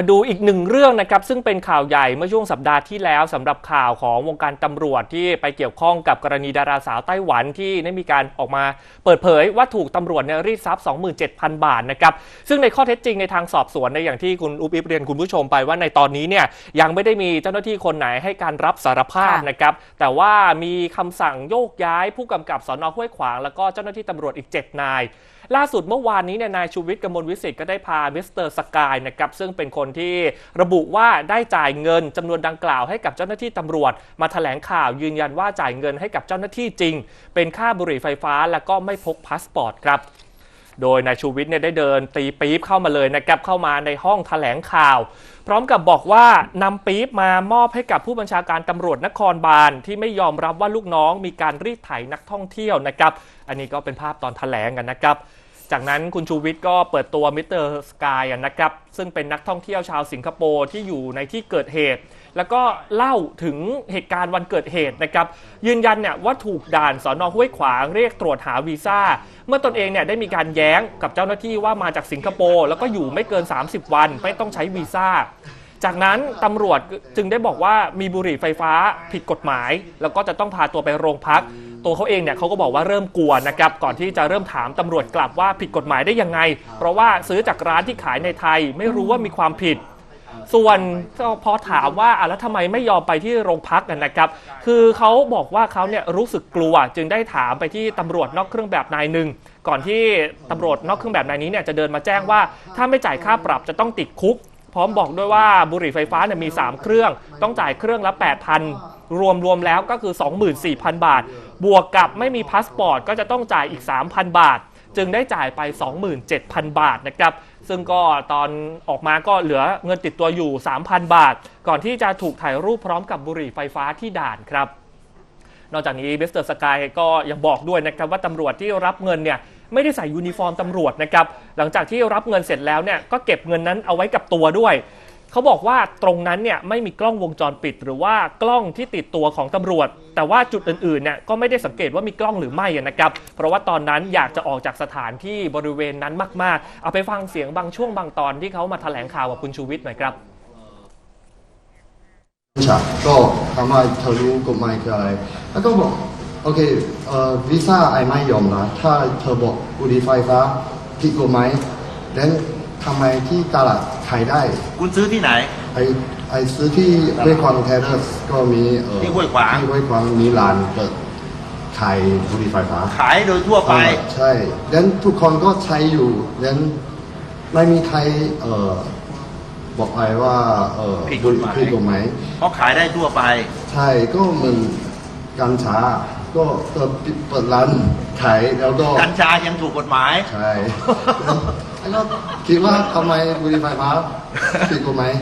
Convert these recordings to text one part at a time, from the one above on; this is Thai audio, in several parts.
มาดูอีกหนึ่งเรื่องนะครับซึ่งเป็นข่าวใหญ่เมื่อช่วงสัปดาห์ที่แล้วสำหรับข่าวของวงการตำรวจที่ไปเกี่ยวข้องกับกรณีดาราสาวไต้หวันที่ได้มีการออกมาเปิดเผยว่าถูกตำรวจเนี่ยรีดทรัพย์ 27,000 บาทนะครับซึ่งในข้อเท็จจริงในทางสอบสวนในอย่างที่คุณอุปอิบเรียนคุณผู้ชมไปว่าในตอนนี้เนี่ยยังไม่ได้มีเจ้าหน้าที่คนไหนให้การรับสารภาพนะครับแต่ว่ามีคำสั่งโยกย้ายผู้กำกับสอนอห้วยขวาง แล้วก็เจ้าหน้าที่ตำรวจอีก 7 นาย ล่าสุดเมื่อวานนี้เนี่ยนายชูวิทย์กมลวิสิทธิ์ก็ได้พามิสเตอร์สกายนะครับซึ่งเป็นคนที่ระบุว่าได้จ่ายเงินจำนวนดังกล่าวให้กับเจ้าหน้าที่ตำรวจ มาแถลงข่าวยืนยันว่าจ่ายเงินให้กับเจ้าหน้าที่จริง เป็นค่าบุหรี่ไฟฟ้าและก็ไม่พกพาสปอร์ตครับ โดยนายชูวิทย์เนี่ยได้เดินตีปี๊บเข้ามาเลยนะครับเข้ามาในห้องแถลงข่าว พร้อมกับบอกว่านำปี๊บมามอบให้กับผู้บัญชาการตำรวจนครบาลที่ไม่ยอมรับว่าลูกน้องมีการรีดไถนักท่องเที่ยวนะครับ อันนี้ก็เป็นภาพตอนแถลงกันนะครับ จากนั้นคุณชูวิทย์ก็เปิดตัวมิสเตอร์สกายนะครับ ซึ่งเป็นนักท่องเที่ยวชาวสิงคโปร์ที่อยู่ในที่เกิดเหตุ แล้วก็เล่าถึงเหตุการณ์วันเกิดเหตุนะครับ ยืนยันเนี่ยว่าถูกด่านสอนอห้วยขวางเรียกตรวจหาวีซ่า เมื่อตนเองเนี่ยได้มีการแย้งกับเจ้าหน้าที่ว่ามาจากสิงคโปร์แล้วก็อยู่ไม่เกิน 30 วันไม่ต้องใช้วีซ่า จากนั้นตำรวจจึงได้บอกว่ามีบุหรี่ไฟฟ้าผิดกฎหมาย แล้วก็จะต้องพาตัวไปโรงพัก ตัวเขาเองเนี่ยเขาก็บอกว่าเริ่มกลัวนะครับก่อนที่จะเริ่มถามตำรวจกลับว่าผิดกฎหมายได้ยังไง เพราะว่าซื้อจากร้านที่ขายในไทยไม่รู้ว่ามีความผิดส่วนพอถามว่าแล้วทำไมไม่ยอมไปที่โรงพักกันนะครับ คือเขาบอกว่าเขาเนี่ยรู้สึกกลัว จึงได้ถามไปที่ตำรวจนอกเครื่องแบบนายหนึ่งก่อนที่ตำรวจนอกเครื่องแบบนายนี้เนี่ยจะเดินมาแจ้งว่า ถ้าไม่จ่ายค่าปรับจะต้องติดคุก พร้อมบอกด้วยว่าบุหรี่ไฟฟ้าเนี่ยมี 3 เครื่อง ต้องจ่ายเครื่องละ 8,000 รวมรวมแล้วก็คือ 24,000 บาท บวกกับไม่มีพาสปอร์ตก็จะต้องจ่ายอีก 3,000 บาท จึงได้จ่ายไป 27,000 บาทนะครับ ซึ่งก็ตอนออกมาก็เหลือเงินติดตัวอยู่ 3,000 บาท ก่อนที่จะถูกถ่ายรูปพร้อมกับบุหรี่ไฟฟ้าที่ด่านครับ นอกจากนี้เบสเตอร์สกายก็ยังบอกด้วยนะครับว่าตำรวจที่รับเงินเนี่ย ไม่ได้ใส่ยูนิฟอร์มตำรวจนะครับหลังจากที่รับเงินเสร็จแล้วเนี่ยก็เก็บเงินนั้นเอาไว้กับตัวด้วยเขาบอกว่าตรงนั้นเนี่ยไม่มีกล้องวงจรปิด หรือว่ากล้องที่ติดตัวของตำรวจ แต่ว่าจุดอื่นๆเนี่ยก็ไม่ได้สังเกตว่ามีกล้องหรือไม่นะครับ เพราะว่าตอนนั้นอยากจะออกจากสถานที่บริเวณนั้นมากๆ เอาไปฟังเสียงบางช่วงบางตอนที่เขามาแถลงข่าวกับคุณชูวิทย์หน่อยครับก็ทำให้เธอรู้กฎหมายคืออะไรแล้วก็บอก โอเคเอ่อวีซ่าไอไม่ยอมนะถ้าเธอบอกบุหรี่ไฟฟ้าผิดกฎหมายแล้วทำไมที่ตลาดขายได้ คุณซื้อที่ไหน ไอไอซื้อที่ห้วยขวางเทเรสก็มีเอ่อที่ห้วยขวาง ที่ห้วยขวางมีร้านเปิดขายบุหรี่ไฟฟ้าขายโดยทั่วไป เออใช่แล้วทุกคนก็ใช้อยู่แล้วไม่มีใครเอ่อบอกไปว่าเอ่อผิดกฎหมาย ผิดกฎหมาย เพราะขายได้ทั่วไป ใช่ก็เหมือนกัญชา ก็เปิดเปิดร้านขายแล้วก็กัญชายังถูกกฎหมาย ใช่แล้วก็คิดว่าทำไมบุหรี่ไฟฟ้าผิดกฎหมาย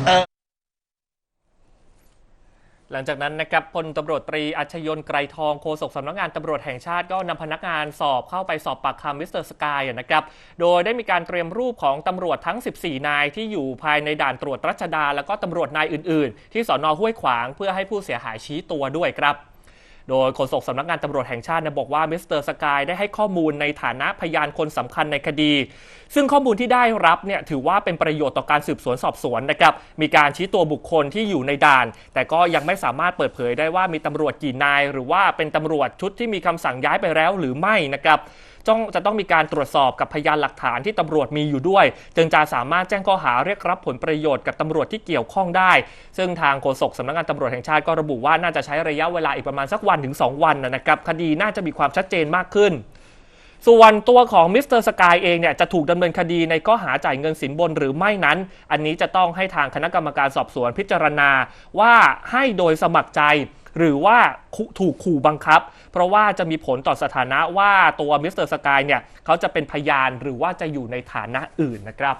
หลังจากนั้นนะครับพลตำรวจตรีอัชยนต์ไกรทองโฆษกสำนักงานตำรวจแห่งชาติก็นำพนักงานสอบเข้าไปสอบปากคำมิสเตอร์สกายนะครับ โดยได้มีการเตรียมรูปของตำรวจทั้ง 14 นายที่อยู่ภายในด่านตรวจรัชดา แล้วก็ตำรวจนายอื่น ๆ ที่สอนอห้วยขวางเพื่อให้ผู้เสียหายชี้ตัวด้วยครับ โดยโฆษกสำนักงานตำรวจแห่งชาติบอกว่ามิสเตอร์สกายได้ให้ข้อมูลในฐานะพยานคนสำคัญในคดี ซึ่งข้อมูลที่ได้รับเนี่ยถือว่าเป็นประโยชน์ต่อการสืบสวนสอบสวนนะครับมีการชี้ตัวบุคคลที่อยู่ในด่าน แต่ก็ยังไม่สามารถเปิดเผยได้ว่ามีตำรวจกี่นาย หรือว่าเป็นตำรวจชุดที่มีคำสั่งย้ายไปแล้วหรือไม่นะครับ ต้องจะต้องมีการตรวจสอบกับพยานหลักฐานที่ตำรวจมีอยู่ด้วย จึงจะสามารถแจ้งข้อหาเรียกรับผลประโยชน์กับตำรวจที่เกี่ยวข้องได้ ซึ่งทางโฆษกสำนักงานตำรวจแห่งชาติก็ระบุว่าน่าจะใช้ระยะเวลาอีกประมาณสักวันถึง 2 วันนะครับคดีน่าจะมีความชัดเจนมากขึ้นส่วนตัวของมิสเตอร์สกายเองเนี่ยจะถูกดำเนินคดีในข้อหาจ่ายเงินสินบนหรือไม่นั้น อันนี้จะต้องให้ทางคณะกรรมการสอบสวนพิจารณาว่าให้โดยสมัครใจ หรือว่าถูกขู่บังคับ เพราะว่าจะมีผลต่อสถานะว่าตัวมิสเตอร์สกายเนี่ยเขาจะเป็นพยานหรือว่าจะอยู่ในฐานะอื่นนะครับ